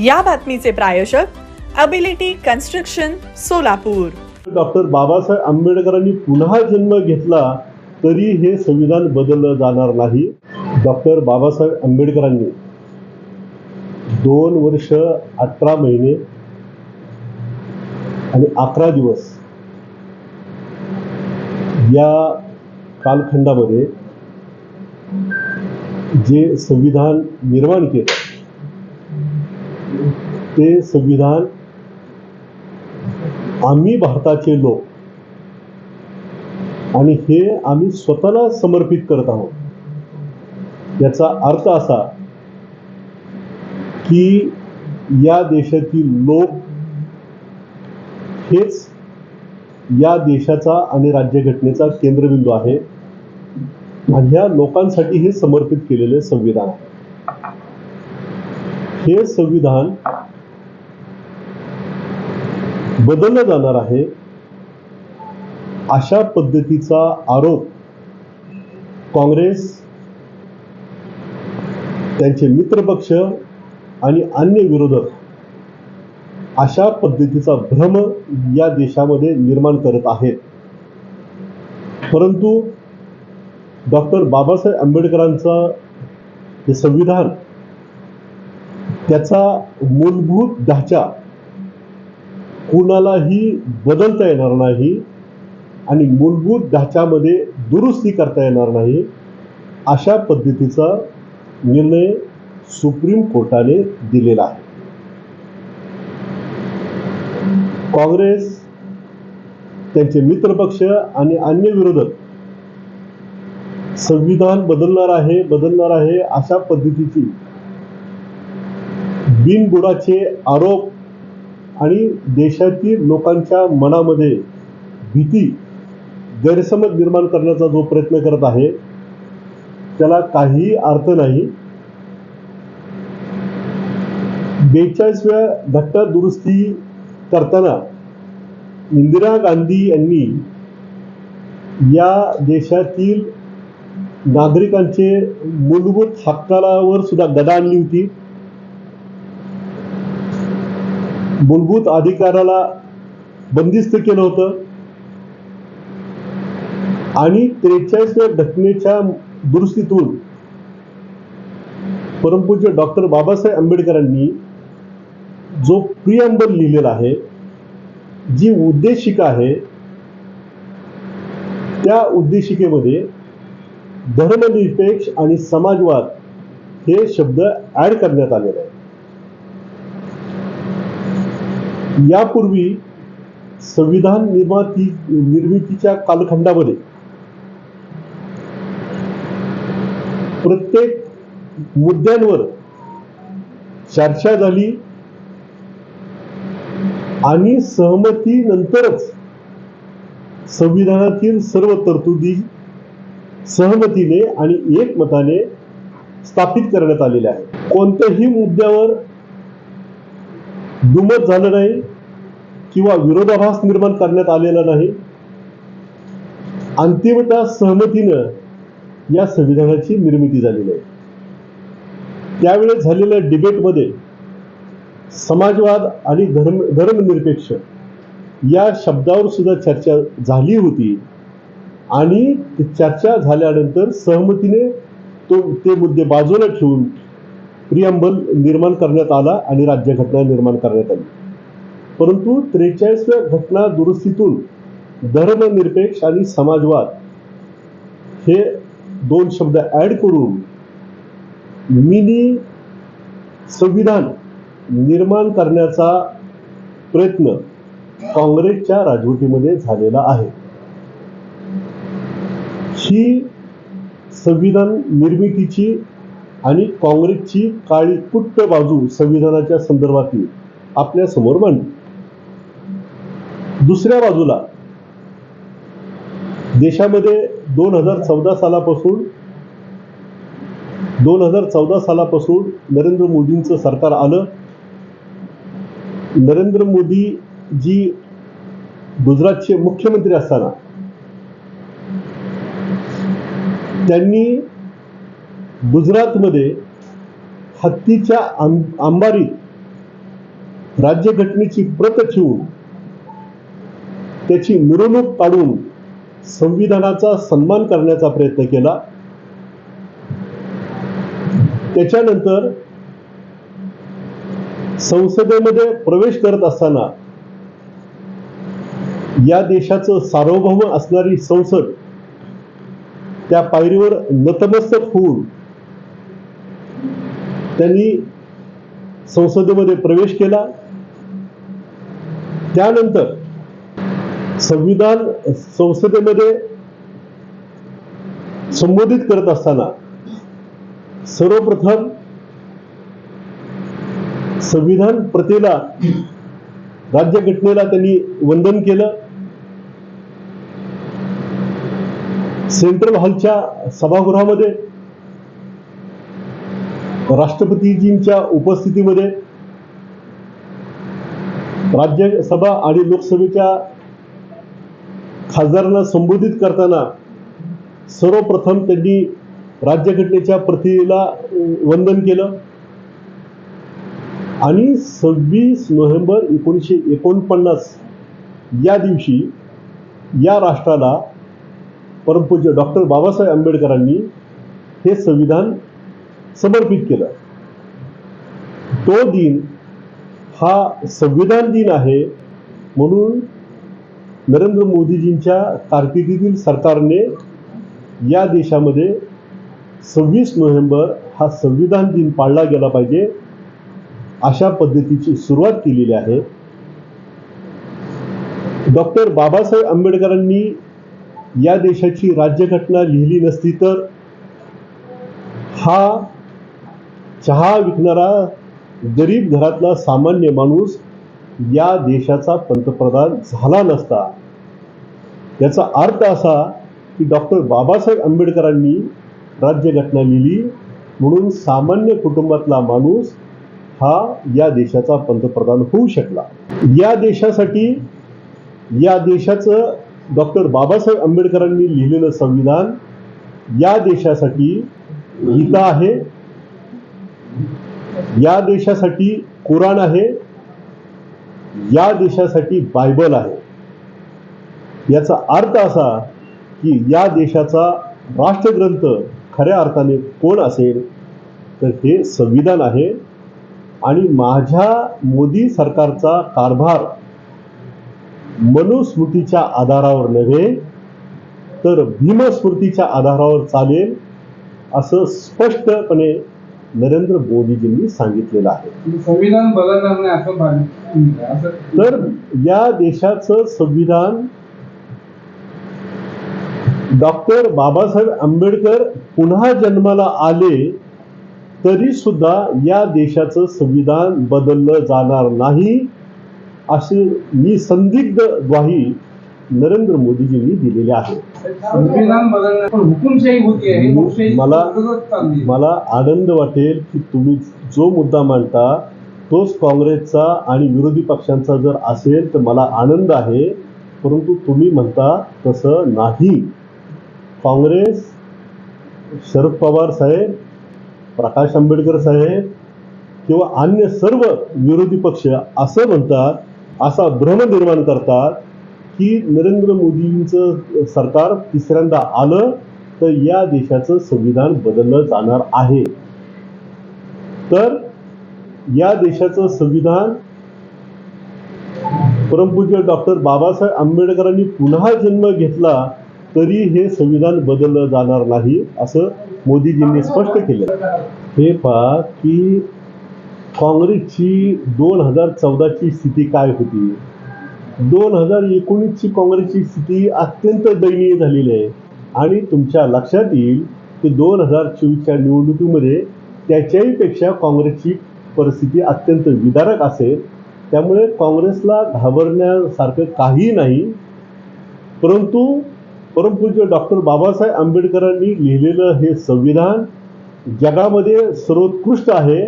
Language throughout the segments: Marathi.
या बातमीचे प्रायोजक ability construction Solapur. Doctor Babasaheb आंबेडकरांनी पुन्हा जन्म घेतला तरी हे संविधान बदललं जाणार नाही. डॉक्टर बाबासाहेब आंबेडकरांनी दोन वर्ष अठरा महिने आणि अकरा दिवस या कालखंडामध्ये जे संविधान निर्माण केलं ते संविधान आम्ही भारताचे लोक आणि हे आम्ही स्वतःला समर्पित करत आहोत. याचा अर्थ असा की या देशातील लोक हेच या देशाचा आणि राज्यघटनेचा केंद्रबिंदू आहे आणि ह्या लोकांसाठी हे समर्पित केलेले संविधान आहे. हे संविधान बदललं जाणार आहे अशा पद्धतीचा आरोप काँग्रेस त्यांचे मित्रपक्ष आणि अन्य विरोधक अशा पद्धतीचा भ्रम या देशामध्ये निर्माण करत आहेत. परंतु डॉक्टर बाबासाहेब आंबेडकरांचा हे संविधान त्याचा मूलभूत ढाचा कुणालाही बदलता येणार नाही आणि मूलभूत ढाच्यामध्ये दुरुस्ती करता येणार नाही अशा पद्धतीचा निर्णय सुप्रीम कोर्टाने दिलेला आहे. काँग्रेस त्यांचे मित्रपक्ष आणि अन्य विरोधक संविधान बदलणार आहे बदलणार आहे अशा पद्धतीची बिनबुडाचे आरोप आणि देशातील लोकांच्या मनामध्ये भीती गैरसमज निर्माण करण्याचा जो प्रयत्न करत आहे त्याला काहीही अर्थ नाही. बेचाळीसव्या घटना दुरुस्ती करताना इंदिरा गांधी यांनी या देशातील नागरिकांचे मूलभूत हक्कावर सुद्धा गदा आणली होती. मूलभूत अधिकाराला बंदिस्त केलं होतं. आणि त्रेचाळीसव्या घटनेच्या दुरुस्तीतून परमपूज्य डॉक्टर बाबासाहेब आंबेडकरांनी जो प्रियंबल लिहिलेला आहे जी उद्देशिका आहे त्या उद्देशिकेमध्ये धर्मनिरपेक्ष आणि समाजवाद हे शब्द ऍड करण्यात आलेले आहेत. यापूर्वी संविधान निर्माती निर्मितीच्या कालखंडामध्ये प्रत्येक मुद्द्यांवर चर्चा झाली आणि सहमतीनंतरच संविधानातील सर्व तरतुदी सहमतीने आणि एकमताने स्थापित करण्यात आलेल्या आहेत. कोणत्याही मुद्द्यावर दुमत झालं नाही किंवा विरोधाभास निर्माण करण्यात आलेला नाही. अंतिमतः सहमतीनं या संविधानाची निर्मिती झालेली आहे. त्यावेळेस झालेल्या डिबेटमध्ये समाजवाद आणि धर्म धर्मनिरपेक्ष या शब्दावर सुद्धा चर्चा झाली होती आणि चर्चा झाल्यानंतर सहमतीने तो ते मुद्दे बाजूला ठेवून प्रियंबल निर्माण करण्यात आला आणि राज्यघटना निर्माण करण्यात आली. परंतु त्रेचाळीसव्या घटना दुरुस्तीतून धर्मनिरपेक्ष आणि समाजवाद हे दोन शब्द ऍड करून मिनी संविधान निर्माण करण्याचा प्रयत्न काँग्रेसच्या राजवटीमध्ये झालेला आहे. ही संविधान निर्मितीची आणि काँग्रेसची काळी कुट्ट बाजू संविधानाच्या संदर्भातील आपल्यासमोर मांडली दुसऱ्या बाजूला देशामध्ये दोन हजार चौदा सालापासून दोन हजार चौदा सालापासून नरेंद्र मोदींचं सरकार आलं. नरेंद्र मोदी जी गुजरातचे मुख्यमंत्री असताना त्यांनी गुजरातमध्ये हत्तीच्या आं- अंबारीत राज्यघटनेची प्रत ठेवून त्याची मिरवणूक काढून संविधानाचा सन्मान करण्याचा प्रयत्न केला. त्याच्यानंतर संसदेमध्ये प्रवेश करत असताना या देशाचं सार्वभौम असणारी संसद त्या पायरीवर नतमस्तक होऊन त्यांनी संसदेमध्ये प्रवेश केला. त्यानंतर संविधान संसदेमध्ये संबोधित करत असताना सर्वप्रथम संविधान प्रथेला राज्यघटनेला त्यांनी वंदन केलं. सेंट्रल हॉलच्या सभागृहामध्ये राष्ट्रपतीजींच्या उपस्थितीमध्ये राज्यसभा आणि लोकसभेच्या खासदारांना संबोधित करताना सर्वप्रथम त्यांनी राज्यघटनेच्या प्रतीला वंदन केलं. आणि सव्वीस नोव्हेंबर एकोणीसशे एकोणपन्नास या दिवशी या राष्ट्राला परमपूज्य डॉक्टर बाबासाहेब आंबेडकरांनी हे संविधान समर्पित केलं. तो दिन हा संविधान दिन आहे म्हणून नरेंद्र मोदीजींच्या कारकिर्दीतील सरकारने या देशामध्ये सव्वीस नोव्हेंबर हा संविधान दिन पाळला गेला पाहिजे अशा पद्धतीची सुरुवात केलेली आहे. डॉक्टर बाबासाहेब आंबेडकरांनी या देशाची राज्यघटना लिहिली नसती तर हा चहा विकणारा गरीब घरातला सामान्य माणूस या देशाचा पंतप्रधान झाला नसता. याचा अर्थ असा की डॉक्टर बाबासाहेब आंबेडकरांनी राज्यघटना लिहिली म्हणून सामान्य कुटुंबातला माणूस हा या देशाचा पंतप्रधान होऊ शकला. या देशासाठी या देशाचं डॉक्टर बाबासाहेब आंबेडकरांनी लिहिलेलं संविधान या देशासाठी गीता आहे. या देशासाठी कुराण आहे या देशासाठी बायबल आहे. याचा अर्थ असा की या देशाचा राष्ट्रग्रंथ खऱ्या अर्थाने कोण असेल तर हे संविधान आहे आणि माझ्या मोदी सरकारचा कारभार मनुस्मृतीच्या आधारावर नव्हे तर भीमस्मृतीच्या आधारावर चालेल असं स्पष्टपणे नरेंद्र मोदीजींनी सांगितलेलं आहे. संविधान बदलणार नाही असं तर या देशाचं संविधान डॉक्टर बाबासाहेब आंबेडकर पुन्हा जन्माला आले तरी सुद्धा या देशाचं संविधान बदललं जाणार नाही अशी मी संदिग्ध ग्वाही नरेंद्र मोदीजींनी दिलेली आहे. संविधान बदलणार पण हुकुमशाही होती आहे. हुकुमशाही मला-. मला आनंद वाटेल की तुम्ही जो मुद्दा मांडता तोच काँग्रेसचा आणि विरोधी पक्षांचा जर असेल तर मला आनंद आहे. परंतु तुम्ही म्हणता तसं नाही. काँग्रेस शरद पवार साहेब प्रकाश आंबेडकर साहेब किंवा अन्य सर्व विरोधी पक्ष असं म्हणतात असा भ्रम निर्माण करतात की नरेंद्र मोदींचं सरकार तिसऱ्यांदा आलं तर या देशाचं संविधान बदललं जाणार आहे. तर या देशाचं संविधान परमपूज्य डॉक्टर बाबासाहेब आंबेडकरांनी पुन्हा जन्म घेतला तरी हे संविधान बदललं जाणार नाही असं मोदीजींनी स्पष्ट केलं. हे पहा की काँग्रेसची दोन हजार चौदाची स्थिती काय होती? दोन हजार एकोणीसची काँग्रेसची स्थिती अत्यंत दयनीय झालेली आहे. आणि तुमच्या लक्षात येईल की दोन हजार चोवीसच्या निवडणुकीमध्ये त्याच्याही पेक्षा काँग्रेसची परिस्थिती अत्यंत विदारक असेल. त्यामुळे काँग्रेसला घाबरण्यासारखं काही नाही. परंतु परमपूज्य डॉक्टर बाबासाहेब आंबेडकरांनी लिहिलेलं हे संविधान जगामध्ये सर्वोत्कृष्ट आहे.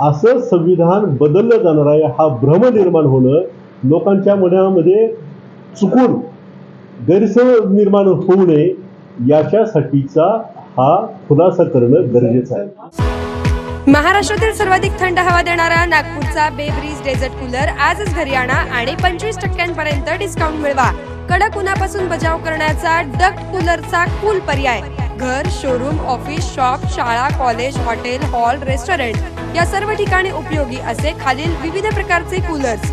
असं संविधान बदललं जाणार आहे हा भ्रम निर्माण होणं लोकांच्या मनामध्ये चुकून गैरसमज निर्माण होऊ नये याच्यासाठीचा हा खुलासा करणं गरजेचं आहे. महाराष्ट्रातील सर्वाधिक थंड हवा देणारा नागपूरचा बेब्रीज डेझर्ट कूलर आजच घरी आणा आणि पंचवीस टक्क्यांपर्यंत डिस्काउंट मिळवा. कडक उन्हापासून बचाव करण्याचा डक्ट कूलरचा कूल पर्याय. घर शोरूम ऑफिस शॉप शाळा कॉलेज हॉटेल हॉल रेस्टॉरंट या सर्व ठिकाणी उपयोगी असे खालील विविध प्रकारचे coolers